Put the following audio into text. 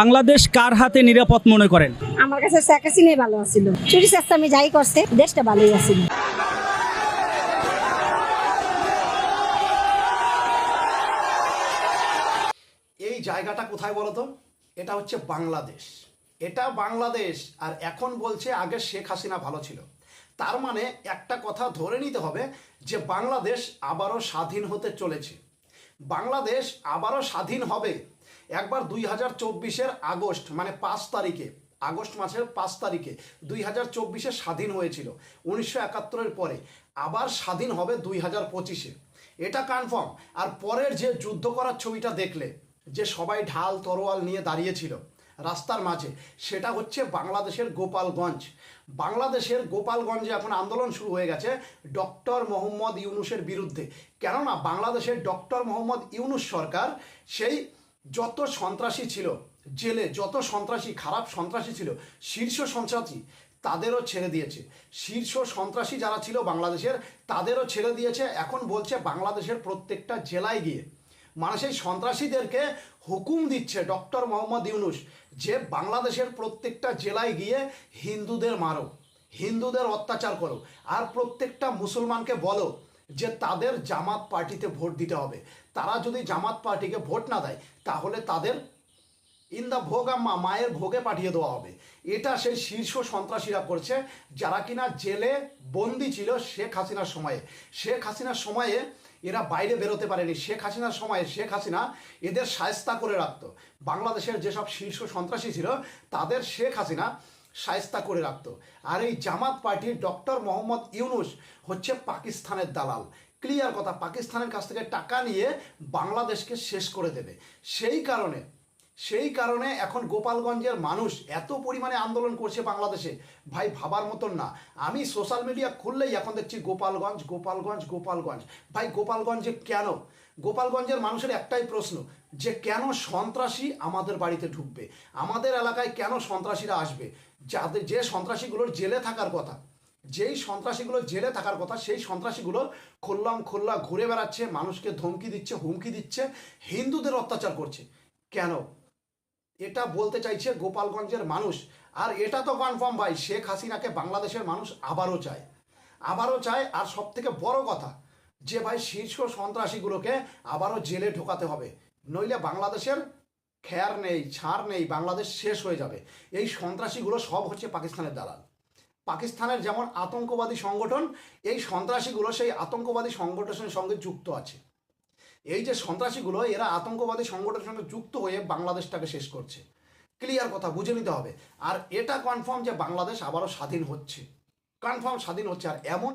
বাংলাদেশ কার হাতে নিরাপদ মনে করেন? আমার কাছে শেখ হাসিনাই ভালো আছিল। চুরি চেষ্টা আমি যাই করছে দেশটা ভালোই আছিল। এই জায়গাটা কোথায় বলতো? এটা হচ্ছে বাংলাদেশ। এটা বাংলাদেশ আর এখন বলছে আগে শেখ হাসিনা ভালো ছিল। তার মানে একটা কথা ধরে নিতে হবে যে বাংলাদেশ আবারও স্বাধীন হতে চলেছে। বাংলাদেশ আবারও স্বাধীন হবে। একবার দুই হাজার চব্বিশের আগস্ট মানে পাঁচ তারিখে, আগস্ট মাসের পাঁচ তারিখে দুই হাজার চব্বিশে স্বাধীন হয়েছিল, উনিশশো একাত্তরের পরে। আবার স্বাধীন হবে দুই হাজার পঁচিশে। এটা কনফার্ম আর পরের যে যুদ্ধ করার ছবিটা দেখলে, যে সবাই ঢাল তরোয়াল নিয়ে দাঁড়িয়েছিল রাস্তার মাঝে, সেটা হচ্ছে বাংলাদেশের গোপালগঞ্জ। বাংলাদেশের গোপালগঞ্জে এখন আন্দোলন শুরু হয়ে গেছে ডক্টর মোহাম্মদ ইউনুসের বিরুদ্ধে। কেননা, বাংলাদেশের ডক্টর মোহাম্মদ ইউনুস সরকার সেই যত সন্ত্রাসী ছিল, জেলে যত সন্ত্রাসী, খারাপ সন্ত্রাসী ছিল, শীর্ষ সন্ত্রাসী তাদেরও ছেড়ে দিয়েছে। শীর্ষ সন্ত্রাসী যারা ছিল বাংলাদেশের, তাদেরও ছেড়ে দিয়েছে। এখন বলছে বাংলাদেশের প্রত্যেকটা জেলায় গিয়ে। মানে সেই সন্ত্রাসীদেরকে হুকুম দিচ্ছে ডক্টর মোহাম্মদ ইউনুস যে বাংলাদেশের প্রত্যেকটা জেলায় গিয়ে হিন্দুদের মারো, হিন্দুদের অত্যাচার করো। আর প্রত্যেকটা মুসলমানকে বলো যে তাদের জামাত পার্টিতে ভোট দিতে হবে। তারা যদি জামাত পার্টিকে ভোট না দেয়, তাহলে তাদের ইন দ্য ভোগাম্মা মায়ের ভোগে পাঠিয়ে দেওয়া হবে। এটা সেই শীর্ষ সন্ত্রাসীরা করছে, যারা কিনা জেলে বন্দি ছিল শেখ হাসিনার সময়ে। শেখ হাসিনার সময়ে এরা বাইরে বেরোতে পারেনি। শেখ হাসিনার সময়ে শেখ হাসিনা এদের সায়স্তা করে রাখত। বাংলাদেশের যেসব শীর্ষ সন্ত্রাসী ছিল, তাদের শেখ হাসিনা সায়স্তা করে রাখতো। আর এই জামাত পার্টির ডক্টর মোহাম্মদ ইউনুস হচ্ছে পাকিস্তানের দালাল। ক্লিয়ার কথা, পাকিস্তানের কাছ থেকে টাকা নিয়ে বাংলাদেশকে শেষ করে দেবে। সেই কারণে সেই কারণে এখন গোপালগঞ্জের মানুষ এত পরিমাণে আন্দোলন করছে বাংলাদেশে। ভাই, ভাবার মতন না। আমি সোশ্যাল মিডিয়া খুললেই এখন দেখছি গোপালগঞ্জ গোপালগঞ্জ গোপালগঞ্জ। ভাই, গোপালগঞ্জে কেন? গোপালগঞ্জের মানুষের একটাই প্রশ্ন, যে কেন সন্ত্রাসী আমাদের বাড়িতে ঢুকবে? আমাদের এলাকায় কেন সন্ত্রাসীরা আসবে? যাদের, যে সন্ত্রাসীগুলোর জেলে থাকার কথা, যেই সন্ত্রাসীগুলো জেলে থাকার কথা, সেই সন্ত্রাসীগুলো খোল্লাম খোল্লা ঘুরে বেড়াচ্ছে, মানুষকে ধমকি দিচ্ছে, হুমকি দিচ্ছে, হিন্দুদের অত্যাচার করছে। কেন? এটা বলতে চাইছে গোপালগঞ্জের মানুষ। আর এটা তো কনফার্ম ভাই, শেখ হাসিনাকে বাংলাদেশের মানুষ আবারও চায়। আবারও চায়, আর সব থেকে বড় কথা, যে ভাই শীর্ষ সন্ত্রাসীগুলোকে আবারও জেলে ঢোকাতে হবে। নইলে বাংলাদেশের খ্যার নেই, ছাড় নেই, বাংলাদেশ শেষ হয়ে যাবে। এই সন্ত্রাসীগুলো সব হচ্ছে পাকিস্তানের দালাল। পাকিস্তানের যেমন আতঙ্কবাদী সংগঠন, এই সন্ত্রাসীগুলো সেই আতঙ্কবাদী সংগঠনের সঙ্গে যুক্ত আছে। এই যে সন্ত্রাসীগুলো, এরা আতঙ্কবাদী সংগঠনের সঙ্গে যুক্ত হয়ে বাংলাদেশটাকে শেষ করছে। ক্লিয়ার কথা, বুঝে নিতে হবে। আর এটা কনফার্ম যে বাংলাদেশ আবারও স্বাধীন হচ্ছে। কনফার্ম স্বাধীন হচ্ছে, আর এমন